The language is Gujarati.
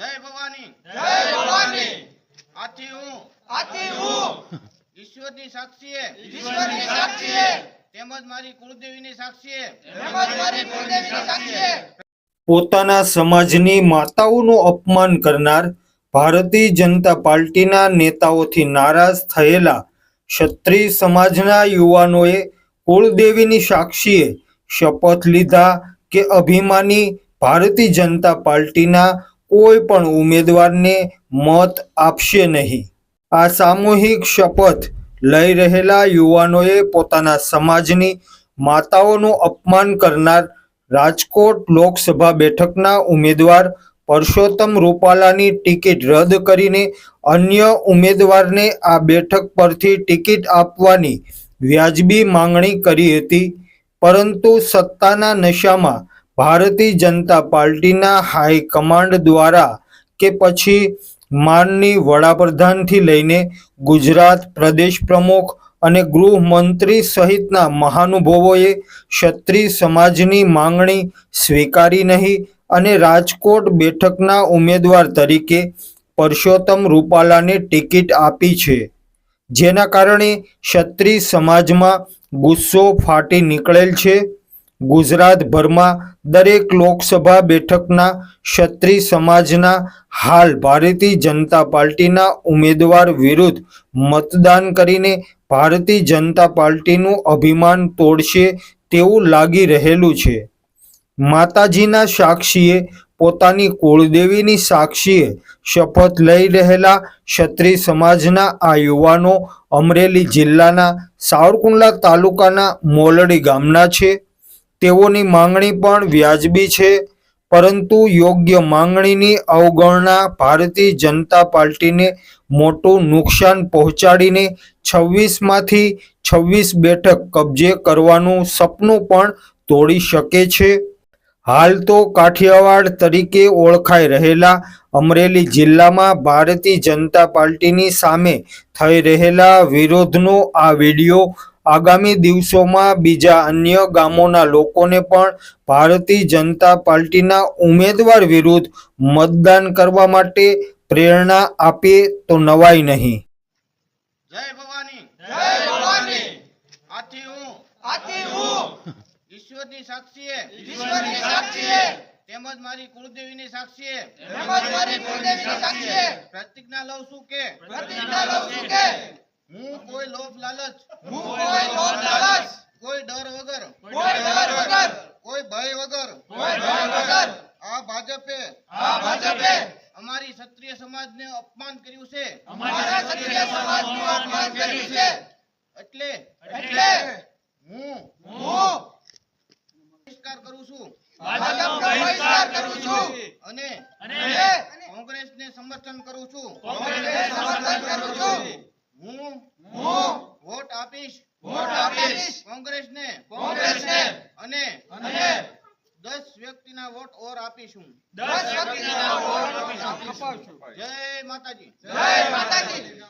જય ભવાની. જય ભવાની. આથી હું. આથી હું. ઈશ્વરની સાક્ષીએ. ઈશ્વરની સાક્ષીએ. તેમજ મારી કુળદેવીની સાક્ષીએ. તેમજ મારી કુળદેવીની સાક્ષીએ. પોતાના સમાજની માતાઓનું અપમાન કરનાર ભારતીય જનતા પાર્ટીના નેતાઓથી નારાજ થયેલા ક્ષત્રિય સમાજના યુવાનોએ કુળદેવીની સાક્ષીએ શપથ લીધા કે અભિમાની ભારતીય જનતા પાર્ટીના કોઈ પણ ઉમેદવારને મત આપશે નહીં. આ સામૂહિક શપથ લઈ રહેલા યુવાનોએ પોતાના સમાજની માતાઓનું અપમાન કરનાર રાજકોટ લોકસભા બેઠકના ઉમેદવાર પરસોત્તમ રૂપાલાની ટિકિટ રદ કરીને અન્ય ઉમેદવારને આ બેઠક પરથી ટિકિટ આપવાની વ્યાજબી માંગણી કરી હતી. પરંતુ સત્તાના નશામાં ભારતીય જનતા પાર્ટીના હાઈકમાન્ડ દ્વારા કે પછી માનની વડાપ્રધાનથી લઈને ગુજરાત પ્રદેશ પ્રમુખ અને ગૃહમંત્રી સહિતના મહાનુભાવોએ ક્ષત્રિય સમાજની માંગણી સ્વીકારી નહીં અને રાજકોટ બેઠકના ઉમેદવાર તરીકે પરસોત્તમ રૂપાલાને ટિકિટ આપી છે. જેના કારણે ક્ષત્રિય સમાજમાં ગુસ્સો ફાટી નીકળેલ છે. ગુજરાતભરમાં દરેક લોકસભા બેઠકના ક્ષત્રિય સમાજના હાલ ભારતીય જનતા પાર્ટીના ઉમેદવાર વિરુદ્ધ મતદાન કરીને ભારતીય જનતા પાર્ટીનું અભિમાન તોડશે તેવું લાગી રહેલું છે. માતાજીના સાક્ષીએ પોતાની કુળદેવીની સાક્ષીએ શપથ લઈ રહેલા ક્ષત્રિય સમાજના આ યુવાનો અમરેલી જિલ્લાના સાવરકુંડલા તાલુકાના મોલડી ગામના છે. તેઓની માંગણી પણ વ્યાજબી છે, પરંતુ યોગ્ય માંગણીની અવગણના ભારતીય જનતા પાર્ટીને મોટું નુકસાન પહોંચાડીને છવ્વીસમાંથી છવ્વીસ બેઠક કબજે કરવાનું સપનું પણ તોડી શકે છે. હાલ તો કાઠિયાવાડ તરીકે ઓળખાઈ રહેલા અમરેલી જિલ્લામાં ભારતીય જનતા પાર્ટીની સામે થઈ રહેલા વિરોધનો આ વીડિયો આગામી દિવસોમાં બીજા અન્ય ગામોના લોકોને પણ ભારતીય જનતા પાર્ટીના ઉમેદવાર વિરુદ્ધ મતદાન કરવા માટે પ્રેરણા આપે તો નવાઈ નહીં. જય ભવાની જય ભવાની. આથી હું આથી હું. ઈશ્વરની સાક્ષીએ ઈશ્વરની સાક્ષીએ. તેમજ મારી કુળદેવીની સાક્ષીએ. તેમજ મારી કુળદેવીની સાક્ષીએ. પ્રતિજ્ઞા લઉં છું કે પ્રતિજ્ઞા લઉં છું કે હું કોઈ લોભ લાલચ. હું કોઈ લોભ લાલચ. કોઈ ડર વગર. કોઈ ડર વગર. કોઈ ભય વગર. કોઈ ભય વગર. આ ભાજપે. આ ભાજપે. અમારી ક્ષત્રિય સમાજને અપમાન કર્યું છે. અમારા ક્ષત્રિય સમાજનું અપમાન કર્યું છે. એટલે એટલે હું હું બહિષ્કાર કરું છું. ભાજપનો બહિષ્કાર કરું છું. અને અને કોંગ્રેસને સમર્થન કરું છું. કોંગ્રેસને સમર્થન કરું છું. હું હું વોટ આપીશ. વોટ આપીશ. કોંગ્રેસને. કોંગ્રેસને. અને અને દસ વ્યક્તિના વોટ ઓર આપીશું. દસ વ્યક્તિના વોટ આપીશ. જય માતાજી. જય માતાજી.